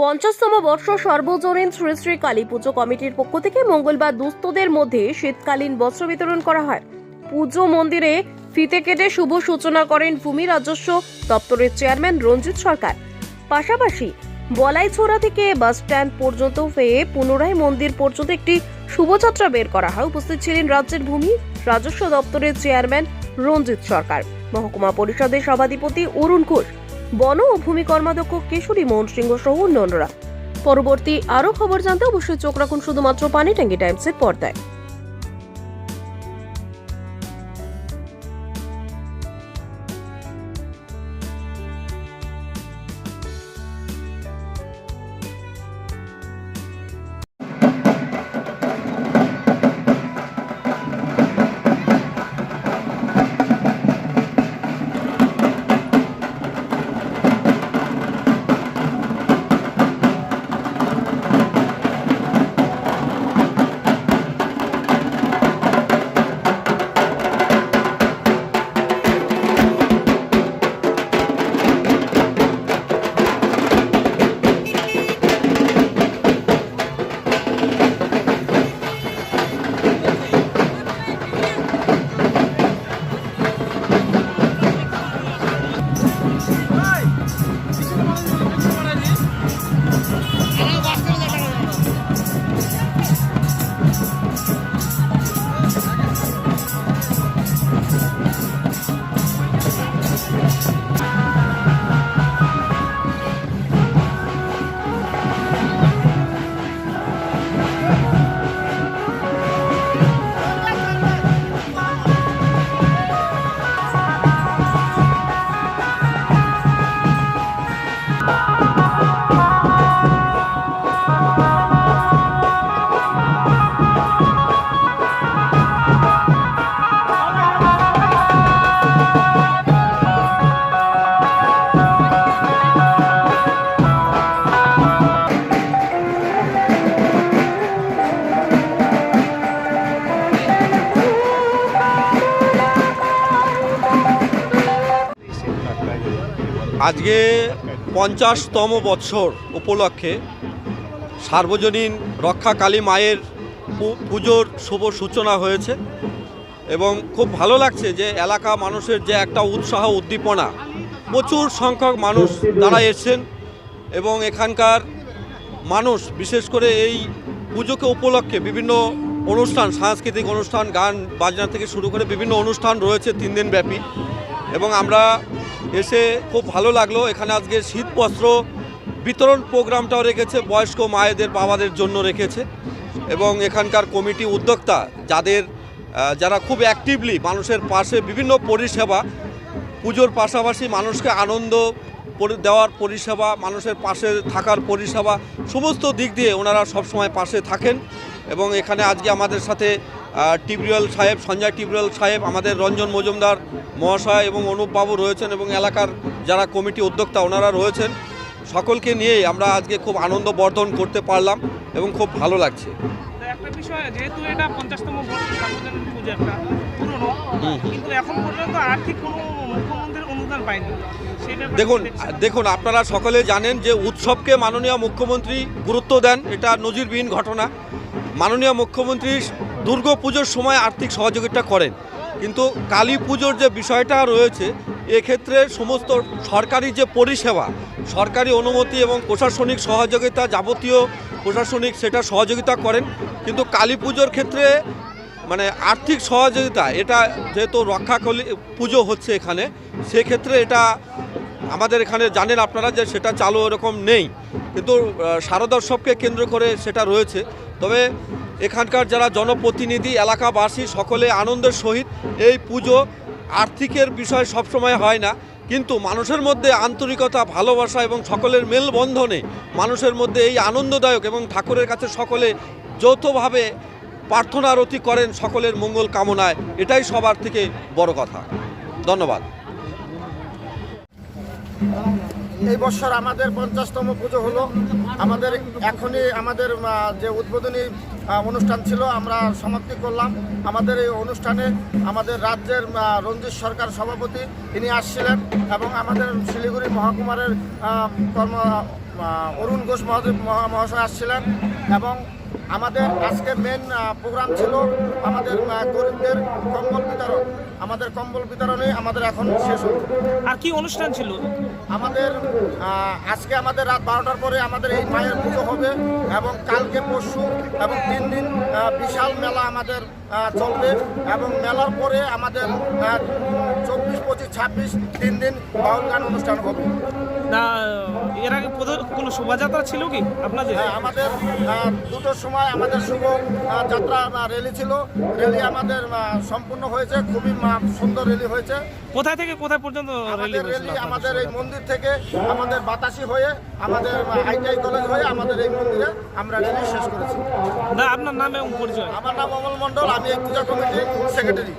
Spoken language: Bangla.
পঞ্চাশতম বর্ষ সর্বজনীন শ্রী শ্রী কালী পুজো কমিটির পক্ষ থেকে মঙ্গলবার দুস্থদের মধ্যে শীতকালীন বস্ত্র বিতরণ করা হয়। পুজো মন্দিরে ফিতে কেটে শুভ সূচনা করেন ভূমি রাজস্ব দপ্তরের চেয়ারম্যান রঞ্জিত সরকার। পাশাপাশি বলাইছোড়া থেকে বাস স্ট্যান্ড পর্যন্ত হয়ে পুনরায় মন্দির পর্যন্ত একটি শুভযাত্রা বের করা হয়। উপস্থিত ছিলেন রাজ্যের ভূমি রাজস্ব দপ্তরের চেয়ারম্যান রঞ্জিত সরকার। মহকুমা পরিষদের সভাধিপতি অরুণ ঘোষ। বন ও ভূমি কর্মাধ্যক্ষ কেশরী মোহন সিংহ সহ অন্যান্যরা। পরবর্তী আরও খবর জানতে অবশ্যই চোখ রাখুন শুধুমাত্র পানি ট্যাঙ্কি টাইমসের পর্দায়। আজকে পঞ্চাশতম বৎসর উপলক্ষে সার্বজনীন রক্ষা কালী মায়ের পুজোর শুভ সূচনা হয়েছে এবং খুব ভালো লাগছে যে এলাকা মানুষের যে একটা উৎসাহ, উদ্দীপনা, প্রচুর সংখ্যক মানুষ তারা এসছেন এবং এখানকার মানুষ, বিশেষ করে এই পুজোকে উপলক্ষে বিভিন্ন অনুষ্ঠান, সাংস্কৃতিক অনুষ্ঠান, গান, বাজনা থেকে শুরু করে বিভিন্ন অনুষ্ঠান রয়েছে তিন দিন ব্যাপী এবং আমরা এসে খুব ভালো লাগল। এখানে আজকে শীত বস্ত্র বিতরণ প্রোগ্রামটাও রেখেছে, বয়স্ক মায়েদের, বাবাদের জন্য রেখেছে। এবং এখানকার কমিটি উদ্যোক্তা যাদের যারা খুব অ্যাক্টিভলি মানুষের পাশে বিভিন্ন পরিষেবা, পুজোর পাশাপাশি মানুষকে আনন্দ দেওয়ার পরিষেবা, মানুষের পাশে থাকার পরিষেবা, সমস্ত দিক দিয়ে ওনারা সবসময় পাশে থাকেন। এবং এখানে আজকে আমাদের সাথে টিবরিয়াল সাহেব সঞ্জয় টিবরিয়াল সাহেব আমাদের রঞ্জন মজুমদার মহাশয় এবং অনুপবাবু রয়েছেন এবং এলাকার যারা কমিটি উদ্যোক্তা ওনারা রয়েছেন। সকলকে নিয়েই আমরা আজকে খুব আনন্দ বর্ধন করতে পারলাম এবং খুব ভালো লাগছে। একটা বিষয় যেহেতু এটা পঞ্চাশতম সার্বজনীন পুজো একটা পুরনো কিন্তু এখন পর্যন্ত আর্থিক কোনো মুখ্যমন্ত্রীর অনুদান পায়নি। দেখুন দেখুন আপনারা সকলে জানেন যে উৎসবকে মাননীয় মুখ্যমন্ত্রী গুরুত্ব দেন এটা নজিরবিহীন ঘটনা। মাননীয় মুখ্যমন্ত্রী দুর্গা পুজোর সময় আর্থিক সহযোগিতা করেন। কিন্তু কালী পুজোর যে বিষয়টা রয়েছে এক্ষেত্রে সমস্ত সরকারি যে পরিষেবা সরকারি অনুমতি এবং প্রশাসনিক সহযোগিতা যাবতীয় প্রশাসনিক সেটা সহযোগিতা করেন। কিন্তু কালী পুজোর ক্ষেত্রে মানে আর্থিক সহযোগিতা এটা যেহেতু রক্ষাকলি পুজো হচ্ছে এখানে সেক্ষেত্রে এটা আমাদের এখানে জানেন আপনারা যে সেটা চালু এরকম নেই। কিন্তু আহ, শারদা কেন্দ্র করে সেটা রয়েছে। তবে এখানকার যারা জনপ্রতিনিধি, এলাকাবাসী, সকলে আনন্দের সহিত এই পুজো আর্থিকের বিষয় সবসময় হয় না। কিন্তু মানুষের মধ্যে আন্তরিকতা, ভালোবাসা এবং সকলের মেলবন্ধনে মানুষের মধ্যে এই আনন্দদায়ক এবং ঠাকুরের কাছে সকলে যৌথভাবে প্রার্থনারতি করেন সকলের মঙ্গল কামনায়। এটাই সবার থেকে বড় কথা। ধন্যবাদ। এই বছর আমাদের পঞ্চাশতম পুজো হলো। আমাদের এখনই আমাদের যে উদ্বোধনী অনুষ্ঠান ছিল, আমরা সমাপ্তি করলাম। আমাদের এই অনুষ্ঠানে আমাদের রাজ্যের রঞ্জিত সরকার সভাপতি তিনি আসছিলেন এবং আমাদের শিলিগুড়ি মহকুমারের কর্ম অরুণ ঘোষ মহাদেব মহা- মহাশয় আসছিলেন এবং আমাদের আজকে মেন প্রোগ্রাম ছিল আমাদের গরিবদের কম্বল বিতরণ। আমাদের কম্বল বিতরণে আমাদের এখন শেষ হল। আর কি অনুষ্ঠান ছিল? আমাদের আজকে আমাদের রাত বারোটার পরে আমাদের এই মায়ের পুজো হবে এবং কালকে পরশু এবং তিন দিন বিশাল মেলা আমাদের চলবে এবং মেলার পরে আমাদের চব্বিশ পঁচিশ ছাব্বিশ তিন দিন বাউল গান অনুষ্ঠান হবে। না এর আগে কোনো শোভাযাত্রা ছিল কি আপনাদের? হ্যাঁ, আমাদের দুটোর সময় আমাদের শুভ যাত্রা র্যালি ছিল। র্যালি আমাদের সম্পূর্ণ হয়েছে। খুবই সুন্দর র্যালি হয়েছে। কোথায় থেকে কোথায় পর্যন্ত আমাদের র্যালি আমাদের এই মন্দির থেকে আমাদের বাতাসি হয়ে আমাদের আইটিআই কলেজ হয়ে আমাদের এই মন্দিরে আমরা র্যালি শেষ করেছি। না আপনার নামে এবং পরিচয়। আমার নাম অমল মণ্ডল। আমি পূজা কমিটির সেক্রেটারি